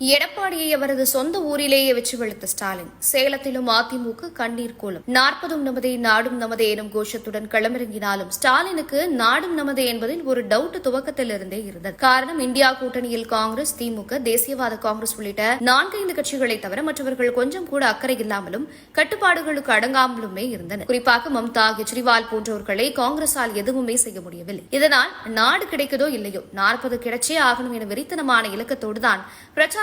எடப்பாடியை அவரது சொந்த ஊரிலேயே வச்சு வெளுத்த ஸ்டாலின். சேலத்திலும் அதிமுக கண்ணீர் கோலம். நாற்பதும் நமதே நாடும் நமதே எனும் கோஷத்துடன் களமிறங்கினாலும் ஸ்டாலினுக்கு நாடும் நமதே என்பதில் ஒரு டவுட் துவக்கத்திலிருந்தே இருந்தது. காரணம் இந்தியா கூட்டணியில் காங்கிரஸ் திமுக தேசியவாத காங்கிரஸ் உள்ளிட்ட நான்கைந்து கட்சிகளை தவிர மற்றவர்கள் கொஞ்சம் கூட அக்கறை இல்லாமலும் கட்டுப்பாடுகளுக்கு அடங்காமலுமே இருந்தனர் குறிப்பாக மம்தா கெஜ்ரிவால் போன்றவர்களை காங்கிரசால் எதுவுமே செய்ய முடியவில்லை. இதனால் நாடு கிடைக்குதோ இல்லையோ நாற்பது கிடைச்சே ஆகணும் என வெறித்தனமான இலக்கத்தோடுதான்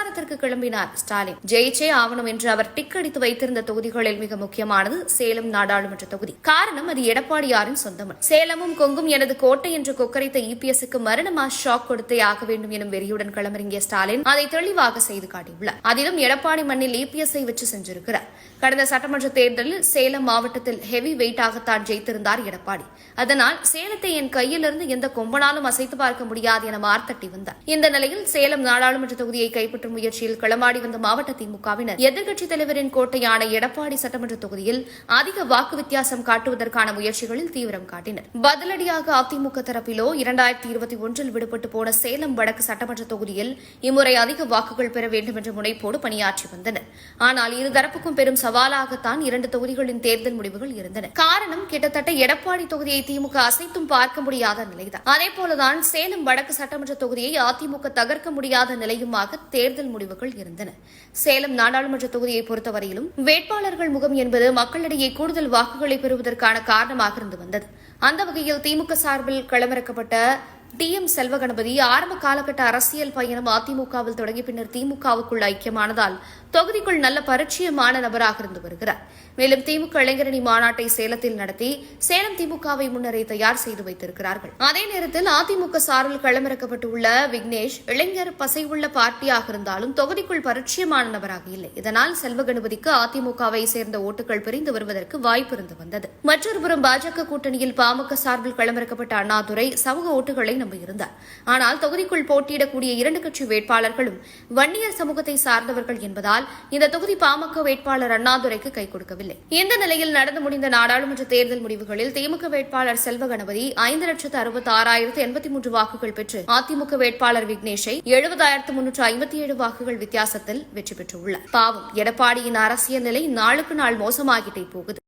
பிரச்சாரத்திற்கு கிளம்பினார் ஸ்டாலின். ஜெயிச்சே ஆவணம் என்று அவர் டிக் அடித்து வைத்திருந்த தொகுதிகளில் மிக முக்கியமானது சேலம் நாடாளுமன்ற தொகுதி. காரணம் அது எடப்பாடியாரின் சொந்தமன் சேலமும் கொங்கும் எனது கோட்டை என்று கொக்கரைத்த இபிஎஸ்க்கு மரணமா ஷாக் கொடுத்தே ஆக வேண்டும் எனும் வெறியுடன் களமிறங்கிய ஸ்டாலின் அதை தெளிவாக செய்து காட்டியுள்ளார். அதிலும் எடப்பாடி மண்ணில் இபிஎஸ்ஐ வச்சு சென்றிருக்கிறார். கடந்த சட்டமன்ற தேர்தலில் சேலம் மாவட்டத்தில் ஹெவி வெயிட்டாகத்தான் ஜெயித்திருந்தார் எடப்பாடி. அதனால் சேலத்தை என் கையிலிருந்து எந்த கொம்பனாலும் அசைத்து பார்க்க முடியாது என மார்த்தட்டி வந்தார். இந்த நிலையில் சேலம் நாடாளுமன்ற தொகுதியை கைப்பற்றும் முயற்சியில் களமாடி வந்த மாவட்ட திமுகவினர் எதிர்க்கட்சித் தலைவரின் கோட்டையான எடப்பாடி சட்டமன்ற தொகுதியில் அதிக வாக்கு வித்தியாசம் காட்டுவதற்கான முயற்சிகளில் தீவிரம் காட்டினர். பதிலடியாக அதிமுக தரப்பிலோ இரண்டாயிரத்தி இருபத்தி ஒன்றில் விடுபட்டு போன சேலம் வடக்கு சட்டமன்ற தொகுதியில் இம்முறை அதிக வாக்குகள் பெற வேண்டும் என்ற முனைப்போடு பணியாற்றி வந்தனர். ஆனால் இருதரப்புக்கும் பெரும் சவாலாகத்தான் இரண்டு தொகுதிகளின் தேர்தல் முடிவுகள் இருந்தன. காரணம் கிட்டத்தட்ட எடப்பாடி தொகுதியை திமுக அசைத்தும் பார்க்க முடியாத நிலைதான். அதேபோலதான் சேலம் வடக்கு சட்டமன்ற தொகுதியை அதிமுக தகர்க்க முடியாத நிலையுமாக தேர்தல் முடிவுகள் இருந்தன. சேலம் நாடாளுமன்ற தொகுதியை பொறுத்தவரையிலும் வேட்பாளர்கள் முகம் என்பது மக்களிடையே கூடுதல் வாக்குகளை பெறுவதற்கான காரணமாக இருந்து வந்தது. அந்த வகையில் திமுக சார்பில் களமிறக்கப்பட்ட டி எம் செல்வகணபதி ஆரம்ப காலகட்ட அரசியல் பயணம் அதிமுகவில் தொடங்கி பின்னர் திமுகவுக்குள் ஐக்கியமானதால் தொகுதிக்குள் நல்ல பரிச்சயமான நபராக இருந்து வருகிறார். மேலும் திமுக இளைஞரணி மாநாட்டை சேலத்தில் நடத்தி சேலம் திமுகவை முன்னரே தயார் செய்து வைத்திருக்கிறார்கள். அதே நேரத்தில் அதிமுக சார்பில் களமிறக்கப்பட்டுள்ள விக்னேஷ் இளைஞர் பசைவுள்ள பார்ட்டியாக இருந்தாலும் தொகுதிக்குள் பரிச்சயமான நபராக இல்லை. இதனால் செல்வகணபதிக்கு அதிமுகவை சேர்ந்த ஓட்டுகள் பிரிந்து வருவதற்கு வாய்ப்பு இருந்து வந்தது. மற்றொருபுறம் பாஜக கூட்டணியில் பாமக சார்பில் களமிறக்கப்பட்ட அண்ணாதுரை சமூக ஓட்டுகளை நம்பியிருந்தார் ஆனால் தொகுதிக்குள் போட்டியிடக்கூடிய இரண்டு கட்சி வேட்பாளர்களும் வன்னியர் சமூகத்தை சார்ந்தவர்கள் என்பதால் இந்த தொகுதி பாமக வேட்பாளர் அண்ணாதுரைக்கு கை கொடுக்கவில்லை. இந்த நிலையில் நடந்து முடிந்த நாடாளுமன்ற தேர்தல் முடிவுகளில் திமுக வேட்பாளர் செல்வ கணபதி ஐந்து லட்சத்து அறுபத்தி ஆறாயிரத்து எண்பத்தி மூன்று வாக்குகள் பெற்று அதிமுக வேட்பாளர் விக்னேஷை எழுபதாயிரத்து முன்னூற்று ஐம்பத்தி ஏழு வாக்குகள் வித்தியாசத்தில் வெற்றி பெற்றுள்ளார். பாவம் எடப்பாடியின் அரசியல் நிலை நாளுக்கு நாள் மோசமாகிட்டே போகுது.